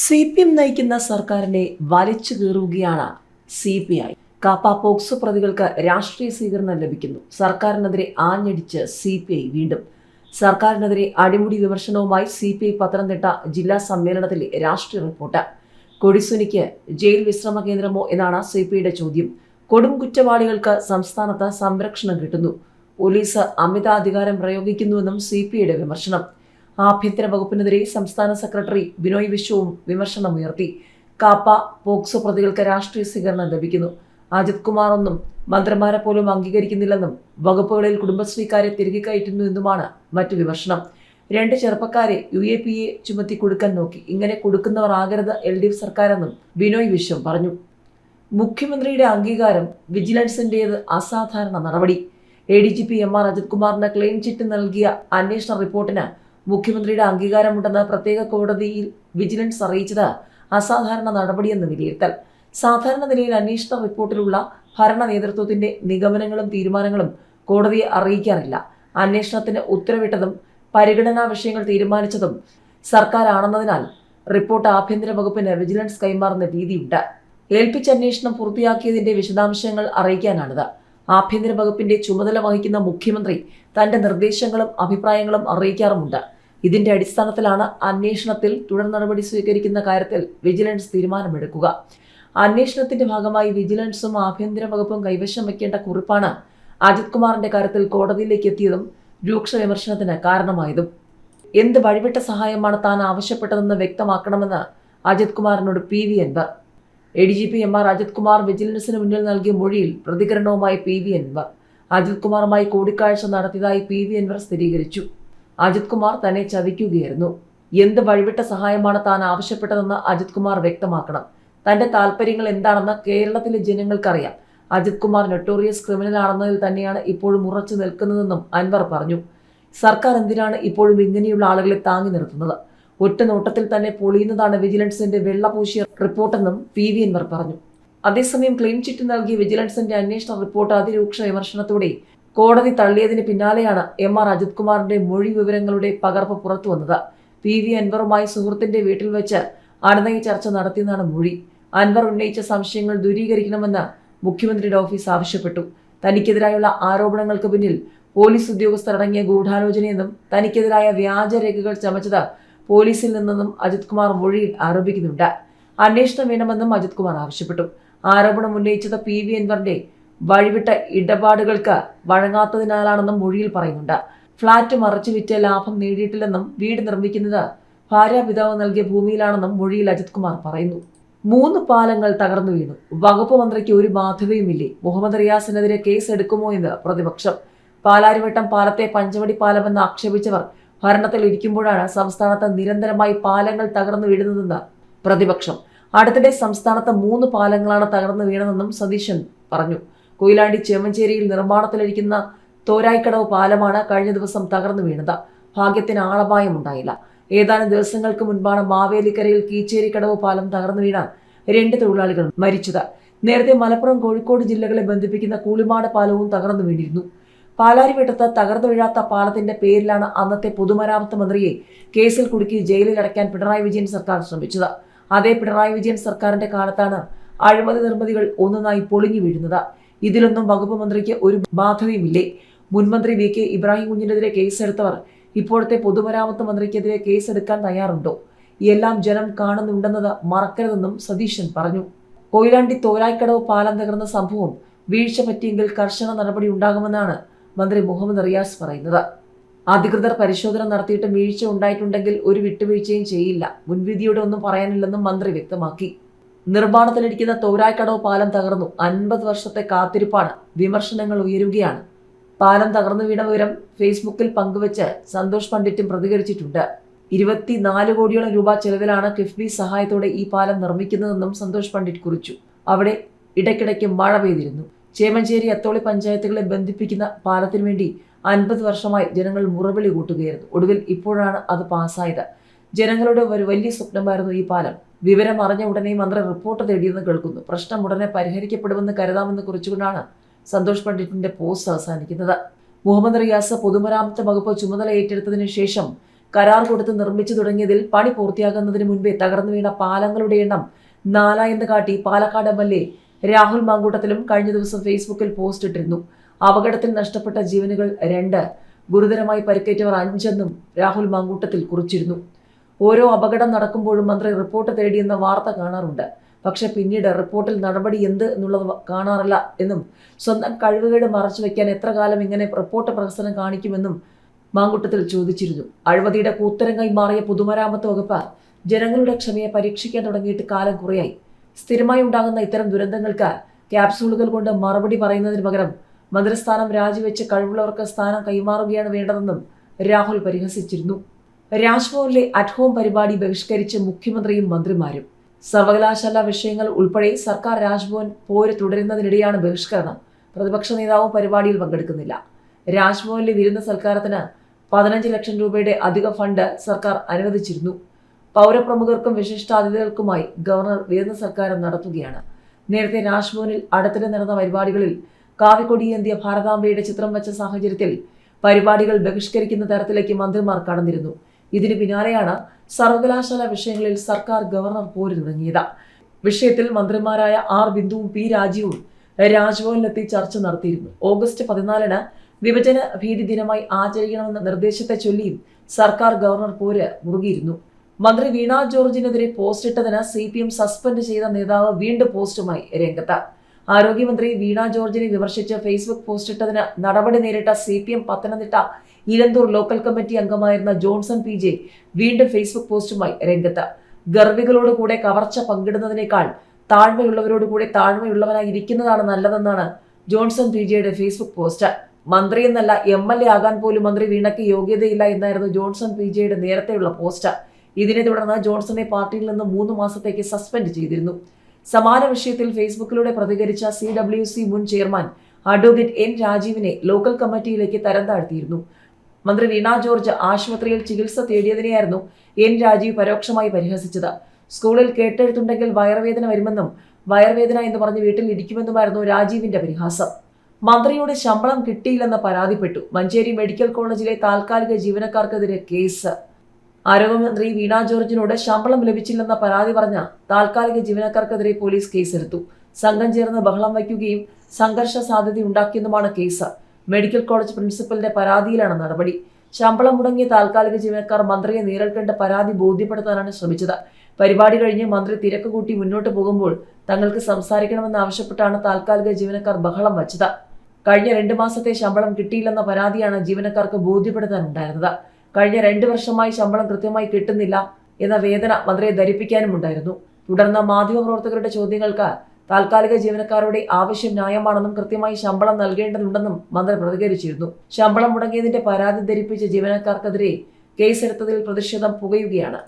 C P M നയിക്കുന്ന സർക്കാരിനെ വലിച്ചു കീറുകയാണ് C P I KAAPA POCSO പ്രതികൾക്ക് രാഷ്ട്രീയ സ്വീകരണം ലഭിക്കുന്നു. സർക്കാരിനെതിരെ ആഞ്ഞടിച്ച് സി പി ഐ വീണ്ടും. സർക്കാരിനെതിരെ അടിമുടി വിമർശനവുമായി സി പി ഐ പത്തനംതിട്ട ജില്ലാ സമ്മേളനത്തിലെ രാഷ്ട്രീയ റിപ്പോർട്ട്. കൊടിസുനിക്ക് ജയിൽ വിശ്രമ കേന്ദ്രമോ എന്നാണ് സി പി ഐയുടെ ചോദ്യം. കൊടും കുറ്റവാളികൾക്ക് സംസ്ഥാനത്ത് സംരക്ഷണം കിട്ടുന്നു. പോലീസ് അമിതാധികാരം പ്രയോഗിക്കുന്നുവെന്നും സി പി ഐയുടെ വിമർശനം. ആഭ്യന്തര വകുപ്പിനെതിരെ സംസ്ഥാന സെക്രട്ടറി ബിനോയ് വിശ്വവും വിമർശനമുയർത്തി കാപ്പ പോക്സോ പ്രതികൾക്ക് രാഷ്ട്രീയ സ്വീകരണം ലഭിക്കുന്നു. അജിത് കുമാർ ഒന്നും മന്ത്രിമാരെ പോലും അംഗീകരിക്കുന്നില്ലെന്നും വകുപ്പുകളിൽ കുടുംബശ്രീക്കാരെ തിരികെ കയറ്റുന്നു എന്നുമാണ് മറ്റു വിമർശനം. രണ്ട് ചെറുപ്പക്കാരെ യു എ പി എ ചുമത്തി കൊടുക്കാൻ നോക്കി. ഇങ്ങനെ കൊടുക്കുന്നവർ ആകരുത് എൽ ഡി എഫ് സർക്കാരെന്നും ബിനോയ് വിശ്വം പറഞ്ഞു. മുഖ്യമന്ത്രിയുടെ അംഗീകാരം വിജിലൻസിന്റേത് അസാധാരണ നടപടി. A D G P M R Ajith കുമാറിന് ക്ലെയിം ചിറ്റ് നൽകിയ അന്വേഷണ റിപ്പോർട്ടിന് മുഖ്യമന്ത്രിയുടെ അംഗീകാരമുണ്ടെന്ന് പ്രത്യേക കോടതിയിൽ വിജിലൻസ് അറിയിച്ചത് അസാധാരണ നടപടിയെന്ന് വിലയിരുത്തൽ. സാധാരണ നിലയിൽ അന്വേഷണ റിപ്പോർട്ടിലുള്ള ഭരണ നേതൃത്വത്തിന്റെ നിഗമനങ്ങളും തീരുമാനങ്ങളും കോടതിയെ അറിയിക്കാറില്ല. അന്വേഷണത്തിന് ഉത്തരവിട്ടതും പരിഗണനാ വിഷയങ്ങൾ തീരുമാനിച്ചതും സർക്കാരാണെന്നതിനാൽ റിപ്പോർട്ട് ആഭ്യന്തര വകുപ്പിന് വിജിലൻസ് കൈമാറുന്ന രീതിയുണ്ട്. ഏൽപ്പിച്ച അന്വേഷണം പൂർത്തിയാക്കിയതിന്റെ വിശദാംശങ്ങൾ അറിയിക്കാനാണിത്. ആഭ്യന്തര വകുപ്പിന്റെ ചുമതല വഹിക്കുന്ന മുഖ്യമന്ത്രി തന്റെ നിർദ്ദേശങ്ങളും അഭിപ്രായങ്ങളും അറിയിക്കാറുമുണ്ട്. ഇതിന്റെ അടിസ്ഥാനത്തിലാണ് അന്വേഷണത്തിൽ തുടർ നടപടി സ്വീകരിക്കുന്ന കാര്യത്തിൽ വിജിലൻസ് തീരുമാനമെടുക്കുക. അന്വേഷണത്തിന്റെ ഭാഗമായി വിജിലൻസും ആഭ്യന്തര വകുപ്പും കൈവശം വയ്ക്കേണ്ട കുറിപ്പാണ് അജിത് കുമാറിന്റെ കാര്യത്തിൽ കോടതിയിലേക്ക് എത്തിയതും രൂക്ഷ വിമർശനത്തിന് കാരണമായതും. എന്ത് വഴിവിട്ട സഹായമാണ് താൻ ആവശ്യപ്പെട്ടതെന്ന് വ്യക്തമാക്കണമെന്ന് Ajith കുമാറിനോട് P V Anvar A D G P M R Ajith Kumar വിജിലൻസിന് മുന്നിൽ നൽകിയ മൊഴിയിൽ പ്രതികരണവുമായി പി വി അൻവർ. അജിത് കുമാറുമായി കൂടിക്കാഴ്ച നടത്തിയതായി പി വി അൻവർ സ്ഥിരീകരിച്ചു. അജിത് കുമാർ തന്നെ ചതിക്കുകയായിരുന്നു. എന്ത് വഴിവിട്ട സഹായമാണ് താൻ ആവശ്യപ്പെട്ടതെന്ന് അജിത് കുമാർ വ്യക്തമാക്കണം. തന്റെ താല്പര്യങ്ങൾ എന്താണെന്ന് കേരളത്തിലെ ജനങ്ങൾക്കറിയാം. അജിത് കുമാർ നൊട്ടോറിയസ് ക്രിമിനൽ ആണെന്നതിൽ തന്നെയാണ് ഇപ്പോഴും ഉറച്ചു നിൽക്കുന്നതെന്നും അൻവർ പറഞ്ഞു. സർക്കാർ എന്തിനാണ് ഇപ്പോഴും ഇങ്ങനെയുള്ള ആളുകളെ താങ്ങി നിർത്തുന്നത്? ഒറ്റ നോട്ടത്തിൽ തന്നെ പൊളിയുന്നതാണ് വിജിലൻസിന്റെ വെള്ളപൂശിയ റിപ്പോർട്ടെന്നും പി വി അൻവർ പറഞ്ഞു. അതേസമയം ക്ലെയിം ചിറ്റ് നൽകിയ വിജിലൻസിന്റെ അന്വേഷണ റിപ്പോർട്ട് അതിരൂക്ഷ വിമർശനത്തോടെ കോടതി തള്ളിയതിന് പിന്നാലെയാണ് എം ആർ അജിത് കുമാറിന്റെ മൊഴി വിവരങ്ങളുടെ പകർപ്പ് പുറത്തു വന്നത്. പി വി അൻവറുമായി സുഹൃത്തിന്റെ വീട്ടിൽ വെച്ച് അടനയി ചർച്ച നടത്തിയെന്നാണ് മൊഴി. അൻവർ ഉന്നയിച്ച സംശയങ്ങൾ ദൂരീകരിക്കണമെന്ന് മുഖ്യമന്ത്രിയുടെ ഓഫീസ് ആവശ്യപ്പെട്ടു. തനിക്കെതിരായുള്ള ആരോപണങ്ങൾക്ക് പിന്നിൽ പോലീസ് ഉദ്യോഗസ്ഥർ ഉദ്യോഗസ്ഥരടങ്ങിയ ഗൂഢാലോചനയെന്നും തനിക്കെതിരായ വ്യാജരേഖകൾ ചമച്ചത് പോലീസിൽ നിന്നും അജിത് കുമാർ മൊഴിയിൽ ആരോപിക്കുന്നുണ്ട്. അന്വേഷണം വേണമെന്നും അജിത് കുമാർ ആവശ്യപ്പെട്ടു. ആരോപണം ഉന്നയിച്ചത് പി വി അൻവറിന്റെ വഴിവിട്ട ഇടപാടുകൾക്ക് വഴങ്ങാത്തതിനാലാണെന്നും മൊഴിയിൽ പറയുന്നുണ്ട്. ഫ്ളാറ്റ് മറച്ചു വിറ്റ് ലാഭം നേടിയിട്ടില്ലെന്നും വീട് നിർമ്മിക്കുന്നത് ഭാര്യാപിതാവ് നൽകിയ ഭൂമിയിലാണെന്നും മൊഴിയിൽ അജിത് കുമാർ പറയുന്നു. മൂന്ന് പാലങ്ങൾ തകർന്നു വീണു. വകുപ്പ് മന്ത്രിക്ക് ഒരു ബാധ്യതയുമില്ലേ? മുഹമ്മദ് റിയാസിനെതിരെ കേസ് എടുക്കുമോ എന്ന് പ്രതിപക്ഷം. പാലാരിവട്ടം പാലത്തെ പഞ്ചവടി പാലമെന്ന് ആക്ഷേപിച്ചവർ ഭരണത്തിൽ ഇരിക്കുമ്പോഴാണ് സംസ്ഥാനത്ത് നിരന്തരമായി പാലങ്ങൾ തകർന്നു വീഴുന്നതെന്ന് പ്രതിപക്ഷം. അടുത്തിടെ സംസ്ഥാനത്ത് മൂന്ന് പാലങ്ങളാണ് തകർന്നു വീണതെന്നും സതീശൻ പറഞ്ഞു. കൊയിലാണ്ടി ചേമഞ്ചേരിയിൽ നിർമ്മാണത്തിലിരിക്കുന്ന തോരായിക്കടവ് പാലമാണ് കഴിഞ്ഞ ദിവസം തകർന്നു വീണത്. ഭാഗ്യത്തിന് ആളപായമുണ്ടായില്ല ഏതാനും ദിവസങ്ങൾക്ക് മുൻപാണ് മാവേലിക്കരയിൽ കീച്ചേരിക്കടവ് പാലം തകർന്നു വീണ രണ്ട് തൊഴിലാളികൾ മരിച്ചത്. നേരത്തെ മലപ്പുറം കോഴിക്കോട് ജില്ലകളെ ബന്ധിപ്പിക്കുന്ന കൂളിമാട് പാലവും തകർന്നു വീണിരുന്നു. പാലാരിവട്ടത്ത് വീഴാത്ത പാലത്തിന്റെ പേരിലാണ് അന്നത്തെ പൊതുമരാമത്ത് മന്ത്രിയെ കേസിൽ കുടുക്കി ജയിലിൽ അടയ്ക്കാൻ പിണറായി വിജയൻ സർക്കാർ ശ്രമിച്ചത്. അതേ പിണറായി വിജയൻ സർക്കാരിന്റെ കാലത്താണ് അഴിമതി നിർമ്മിതികൾ ഒന്നൊന്നായി പൊളിഞ്ഞു വീഴുന്നത്. ഇതിലൊന്നും വകുപ്പ് മന്ത്രിക്ക് ഒരു ബാധ്യതയുമില്ലേ മുൻമന്ത്രി വി കെ ഇബ്രാഹിം കുഞ്ഞിനെതിരെ കേസെടുത്തവർ ഇപ്പോഴത്തെ പൊതുമരാമത്ത് മന്ത്രിക്കെതിരെ കേസെടുക്കാൻ തയ്യാറുണ്ടോ? എല്ലാം ജനം കാണുന്നുണ്ടെന്നത് മറക്കരുതെന്നും സതീശൻ പറഞ്ഞു. കൊയിലാണ്ടി തോരായ്ക്കടവ് പാലം തകർന്ന സംഭവം വീഴ്ച പറ്റിയെങ്കിൽ കർശന നടപടി ഉണ്ടാകുമെന്നാണ് മന്ത്രി മുഹമ്മദ് റിയാസ് പറയുന്നത്. അധികൃതർ പരിശോധന നടത്തിയിട്ട് വീഴ്ച ഉണ്ടായിട്ടുണ്ടെങ്കിൽ ഒരു വിട്ടുവീഴ്ചയും ചെയ്യില്ല. മുൻവിധിയോടെ ഒന്നും പറയാനില്ലെന്നും മന്ത്രി വ്യക്തമാക്കി. നിർമ്മാണത്തിലിരിക്കുന്ന തോരായ്ക്കടവ് പാലം തകർന്നു. അൻപത് വർഷത്തെ കാത്തിരിപ്പാണ്. വിമർശനങ്ങൾ ഉയരുകയാണ്. പാലം തകർന്നു വീണ വിവരം ഫേസ്ബുക്കിൽ പങ്കുവച്ച് സന്തോഷ് പണ്ഡിറ്റും പ്രതികരിച്ചിട്ടുണ്ട്. ഇരുപത്തിനാല് കോടിയോളം രൂപ ചെലവിലാണ് കിഫ്ബി സഹായത്തോടെ ഈ പാലം നിർമ്മിക്കുന്നതെന്നും സന്തോഷ് പണ്ഡിറ്റ് കുറിച്ചു. അവിടെ ഇടയ്ക്കിടയ്ക്ക് മഴ പെയ്തിരുന്നു. ചേമഞ്ചേരി അത്തോളി പഞ്ചായത്തുകളെ ബന്ധിപ്പിക്കുന്ന പാലത്തിനു വേണ്ടി അൻപത് വർഷമായി ജനങ്ങൾ മുറവിളി കൂട്ടുകയായിരുന്നു. ഒടുവിൽ ഇപ്പോഴാണ് അത് പാസ്സായത്. ജനങ്ങളുടെ ഒരു വലിയ സ്വപ്നമായിരുന്നു ഈ പാലം. വിവരം അറിഞ്ഞ ഉടനെ മന്ത്രി റിപ്പോർട്ട് തേടിയെന്ന് കേൾക്കുന്നു. പ്രശ്നം ഉടനെ പരിഹരിക്കപ്പെടുമെന്ന് കരുതാമെന്ന് കുറിച്ചുകൊണ്ടാണ് സന്തോഷ് പണ്ഡിറ്റിന്റെ പോസ്റ്റ് അവസാനിക്കുന്നത്. മുഹമ്മദ് റിയാസ് പൊതുമരാമത്ത് വകുപ്പ് ചുമതല ഏറ്റെടുത്തതിനു ശേഷം കരാർ കൊടുത്ത് നിർമ്മിച്ചു തുടങ്ങിയതിൽ പണി പൂർത്തിയാകുന്നതിന് മുൻപേ തകർന്നു വീണ പാലങ്ങളുടെ എണ്ണം നാലായെന്ന് കാട്ടി Palakkad M L A Rahul മാങ്കൂട്ടത്തിലും കഴിഞ്ഞ ദിവസം ഫേസ്ബുക്കിൽ പോസ്റ്റ് ഇട്ടിരുന്നു. അപകടത്തിൽ നഷ്ടപ്പെട്ട ജീവനുകൾ രണ്ട് ഗുരുതരമായി പരിക്കേറ്റവർ അഞ്ചെന്നും രാഹുൽ മാങ്കൂട്ടത്തിൽ കുറിച്ചിരുന്നു. ഓരോ അപകടം നടക്കുമ്പോഴും മന്ത്രി റിപ്പോർട്ട് തേടിയെന്ന വാർത്ത കാണാറുണ്ട്. പക്ഷെ പിന്നീട് റിപ്പോർട്ടിൽ നടപടി എന്ത് എന്നുള്ളത് കാണാറില്ല എന്നും സ്വന്തം കഴിവുകേട് മറച്ചു വയ്ക്കാൻ എത്ര കാലം ഇങ്ങനെ റിപ്പോർട്ട് പ്രഹസനം കാണിക്കുമെന്നും മാങ്കുട്ടത്തിൽ ചോദിച്ചിരുന്നു. അഴിമതിയുടെ കൂത്തരങ്ങായി മാറിയ പൊതുമരാമത്ത് വകുപ്പ് ജനങ്ങളുടെ ക്ഷമയെ പരീക്ഷിക്കാൻ തുടങ്ങിയിട്ട് കാലം കുറയായി. സ്ഥിരമായി ഉണ്ടാകുന്ന ഇത്തരം ദുരന്തങ്ങൾക്ക് ക്യാപ്സൂളുകൾ കൊണ്ട് മറുപടി പറയുന്നതിന് പകരം മന്ത്രിസ്ഥാനം രാജിവെച്ച് കഴിവുള്ളവർക്ക് സ്ഥാനം കൈമാറുകയാണ് വേണ്ടതെന്നും രാഹുൽ പരിഹസിച്ചിരുന്നു. രാജ്ഭവനിലെ അറ്റ് ഹോം പരിപാടി ബഹിഷ്കരിച്ച് മുഖ്യമന്ത്രിയും മന്ത്രിമാരും. സർവകലാശാല വിഷയങ്ങൾ ഉൾപ്പെടെ സർക്കാർ രാജ്ഭവൻ പോര് തുടരുന്നതിനിടെയാണ് ബഹിഷ്കരണം. പ്രതിപക്ഷ നേതാവും പരിപാടിയിൽ പങ്കെടുക്കുന്നില്ല. രാജ്ഭവനിലെ വിരുന്ന സൽക്കാരത്തിന് പതിനഞ്ച് ലക്ഷം രൂപയുടെ അധിക ഫണ്ട് സർക്കാർ അനുവദിച്ചിരുന്നു. പൗരപ്രമുഖർക്കും വിശിഷ്ടാതിഥികൾക്കുമായി ഗവർണർ വിരുന്ന സൽക്കാരം നടത്തുകയാണ്. നേരത്തെ രാജ്ഭവനിൽ അടുത്തിടെ നടന്ന പരിപാടികളിൽ കാവിക്കൊടിയേന്തിയ ഭാരതാംബയുടെ ചിത്രം വെച്ച സാഹചര്യത്തിൽ പരിപാടികൾ ബഹിഷ്കരിക്കുന്ന തരത്തിലേക്ക് മന്ത്രിമാർ കടന്നിരുന്നു. ഇതിന് പിന്നാലെയാണ് സർവകലാശാല വിഷയങ്ങളിൽ സർക്കാർ ഗവർണർ പോര് തുടങ്ങിയത് വിഷയത്തിൽ മന്ത്രിമാരായ ആർ ബിന്ദുവും പി രാജീവും രാജ്ഭവനിലെത്തി ചർച്ച നടത്തിയിരുന്നു. ഓഗസ്റ്റ് പതിനാലിന് വിഭജന ഭീതി ദിനമായി ആചരിക്കണമെന്ന നിർദ്ദേശത്തെ ചൊല്ലിയും സർക്കാർ ഗവർണർ പോര് മുറുകിയിരുന്നു. മന്ത്രി വീണ ജോർജിനെതിരെ പോസ്റ്റ് ഇട്ടതിന് സി പി എം സസ്പെൻഡ് ചെയ്ത നേതാവ് വീണ്ടും പോസ്റ്റുമായി രംഗത്ത്. ആരോഗ്യമന്ത്രി വീണ ജോർജിനെ വിമർശിച്ച് ഫേസ്ബുക്ക് പോസ്റ്റ് ഇട്ടതിന് നടപടി നേരിട്ട C P M Pathanamthitta Elanthoor local committee അംഗമായിരുന്ന ജോൺസൺ പി ജെ വീണ്ടും ഫേസ്ബുക്ക് പോസ്റ്റുമായി രംഗത്ത്. ഗർഭികളോട് കൂടെ കവർച്ച പങ്കിടുന്നതിനേക്കാൾ താഴ്മയുള്ളവരോട് കൂടെ താഴ്മയുള്ളവനായി ഇരിക്കുന്നതാണ് നല്ലതെന്നാണ് ജോൺസൺ പി ജെയുടെ ഫേസ്ബുക്ക് പോസ്റ്റ്. മന്ത്രി എന്നല്ല എം എൽ എ ആകാൻ പോലും മന്ത്രി വീണയ്ക്ക് യോഗ്യതയില്ല എന്നായിരുന്നു ജോൺസൺ പി ജെയുടെ നേരത്തെയുള്ള പോസ്റ്റ്. ഇതിനെ തുടർന്ന് ജോൺസണെ പാർട്ടിയിൽ നിന്ന് മൂന്ന് മാസത്തേക്ക് സസ്പെൻഡ് ചെയ്തിരുന്നു. സമാന വിഷയത്തിൽ ഫേസ്ബുക്കിലൂടെ പ്രതികരിച്ച സി ഡബ്ല്യു സി മുൻ ചെയർമാൻ അഡ്വക്കേറ്റ് എൻ രാജീവിനെ ലോക്കൽ കമ്മിറ്റിയിലേക്ക് തരം താഴ്ത്തിയിരുന്നു. മന്ത്രി വീണ ജോർജ് ആശുപത്രിയിൽ ചികിത്സ തേടിയതിനെയായിരുന്നു എൻ രാജീവ് പരോക്ഷമായി പരിഹസിച്ചത്. സ്കൂളിൽ കേട്ടെഴുത്തുണ്ടെങ്കിൽ വയറുവേദന വരുമെന്നും വയറുവേദന എന്ന് പറഞ്ഞ് വീട്ടിൽ ഇരിക്കുമെന്നുമായിരുന്നു രാജീവിന്റെ പരിഹാസം. മന്ത്രിയുടെ ശമ്പളം കിട്ടിയില്ലെന്ന് പരാതിപ്പെട്ടു. മഞ്ചേരി മെഡിക്കൽ കോളേജിലെ താൽക്കാലിക ജീവനക്കാർക്കെതിരെ കേസ്. ആരോഗ്യമന്ത്രി വീണ ജോർജിനോട് ശമ്പളം ലഭിച്ചില്ലെന്ന പരാതി പറഞ്ഞ താൽക്കാലിക ജീവനക്കാർക്കെതിരെ പോലീസ് കേസെടുത്തു. സംഘം ചേർന്ന് ബഹളം വയ്ക്കുകയും സംഘർഷ സാധ്യതയുണ്ടാക്കിയെന്നുമാണ് കേസ്. മെഡിക്കൽ കോളേജ് പ്രിൻസിപ്പലിന്റെ പരാതിയിലാണ് നടപടി. ശമ്പളം മുടങ്ങിയ താൽക്കാലിക ജീവനക്കാർ മന്ത്രിയെ നേരിൽ കണ്ട് പരാതി ബോധ്യപ്പെടുത്താനാണ് ശ്രമിച്ചത്. പരിപാടി കഴിഞ്ഞ് മന്ത്രി തിരക്ക് കൂട്ടി മുന്നോട്ട് പോകുമ്പോൾ തങ്ങൾക്ക് സംസാരിക്കണമെന്ന് ആവശ്യപ്പെട്ടാണ് താൽക്കാലിക ജീവനക്കാർ ബഹളം വച്ചത്. കഴിഞ്ഞ രണ്ട് മാസത്തെ ശമ്പളം കിട്ടിയില്ലെന്ന പരാതിയാണ് ജീവനക്കാർക്ക് ബോധ്യപ്പെടുത്താനുണ്ടായിരുന്നത്. കഴിഞ്ഞ രണ്ട് വർഷമായി ശമ്പളം കൃത്യമായി കിട്ടുന്നില്ല എന്ന വേദന മന്ത്രിയെ ധരിപ്പിക്കാനും ഉണ്ടായിരുന്നു തുടർന്ന് മാധ്യമപ്രവർത്തകരുടെ ചോദ്യങ്ങൾക്ക് താൽക്കാലിക ജീവനക്കാരുടെ ആവശ്യം ന്യായമാണെന്നും കൃത്യമായി ശമ്പളം നൽകേണ്ടതുണ്ടെന്നും മന്ത്രി പ്രതികരിച്ചിരുന്നു. ശമ്പളം മുടങ്ങിയതിന്റെ പരാതി ധരിപ്പിച്ച ജീവനക്കാർക്കെതിരെ കേസെടുത്തതിൽ പ്രതിഷേധം പുകയുകയാണ്.